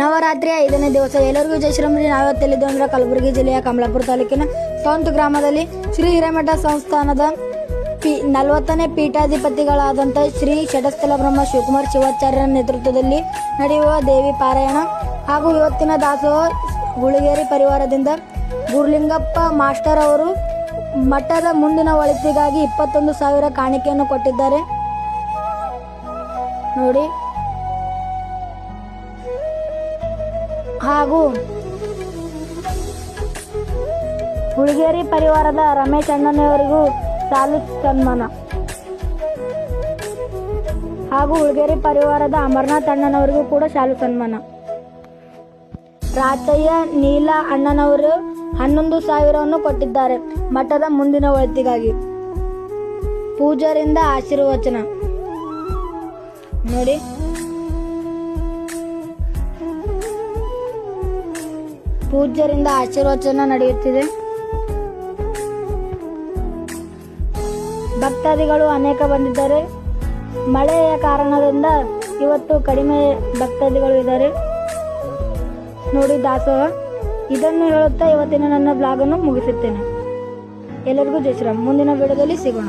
ನವರಾತ್ರಿಯ ಐದನೇ ದಿವಸ ಎಲ್ಲರಿಗೂ ಜೈ ಶ್ರೀ ನಾವತ್ತಲ್ಲಿದ್ದು ಅಂದ್ರೆ ಕಲಬುರಗಿ ಜಿಲ್ಲೆಯ ಕಮಲಾಪುರ ತಾಲೂಕಿನ ಸೌಂತ್ ಗ್ರಾಮದಲ್ಲಿ ಶ್ರೀ ಹಿರೇಮಠ ಸಂಸ್ಥಾನದ ಪಿ ನಲವತ್ತನೇ ಪೀಠಾಧಿಪತಿಗಳಾದಂಥ ಶ್ರೀ ಷಟಸ್ಥಲ ಬ್ರಹ್ಮ ಶಿವಕುಮಾರ್ ಶಿವಾಚಾರ್ಯರ ನೇತೃತ್ವದಲ್ಲಿ ನಡೆಯುವ ದೇವಿ ಪಾರಾಯಣ ಹಾಗೂ ಇವತ್ತಿನ ದಾಸೋಹ ಗುಳಿಗೇರಿ ಪರಿವಾರದಿಂದ ಗುರುಲಿಂಗಪ್ಪ ಮಾಸ್ಟರ್ ಅವರು ಮಠದ ಮುಂದಿನ ಒಳಿತಿಗಾಗಿ ಇಪ್ಪತ್ತೊಂದು ಸಾವಿರ ಕಾಣಿಕೆಯನ್ನು ಕೊಟ್ಟಿದ್ದಾರೆ. ನೋಡಿ. ಹಾಗೂ ಹುಳಿಗೇರಿ ಪರಿವಾರದ ರಮೇಶ್ ಅಣ್ಣನೆಯವರಿಗೂ ಸಾಲು ಸನ್ಮಾನ. ಹಾಗೂ ಹುಳಿಗೇರಿ ಪರಿವಾರದ ಅಮರನಾಥ್ ಅಣ್ಣನವರಿಗೂ ಕೂಡ ಶಾಲು ಸನ್ಮಾನ. ರಾಚಯ್ಯ, ನೀಲ ಅಣ್ಣನವರು ಹನ್ನೊಂದು ಸಾವಿರವನ್ನು ಕೊಟ್ಟಿದ್ದಾರೆ ಮಠದ ಮುಂದಿನ ಒಳಿತಿಗಾಗಿ ಪೂಜಾರಿಂದ ಆಶೀರ್ವಚನ. ನೋಡಿ. ಪೂಜ್ಯರಿಂದ ಆಶೀರ್ವಚನ ನಡೆಯುತ್ತಿದೆ. ಭಕ್ತಾದಿಗಳು ಅನೇಕ ಬಂದಿದ್ದಾರೆ. ಮಳೆಯ ಕಾರಣದಿಂದ ಇವತ್ತು ಕಡಿಮೆ ಭಕ್ತಾದಿಗಳು ಇದ್ದಾರೆ. ನೋಡಿ ದಾಸೋಹ, ಇದನ್ನು ಹೇಳುತ್ತಾ ಇವತ್ತಿನ ನನ್ನ ಬ್ಲಾಗನ್ನು ಮುಗಿಸುತ್ತೇನೆ. ಎಲ್ಲರಿಗೂ ಜೈ ಮುಂದಿನ ವಿಡಿಯೋದಲ್ಲಿ ಸಿಗೋಣ.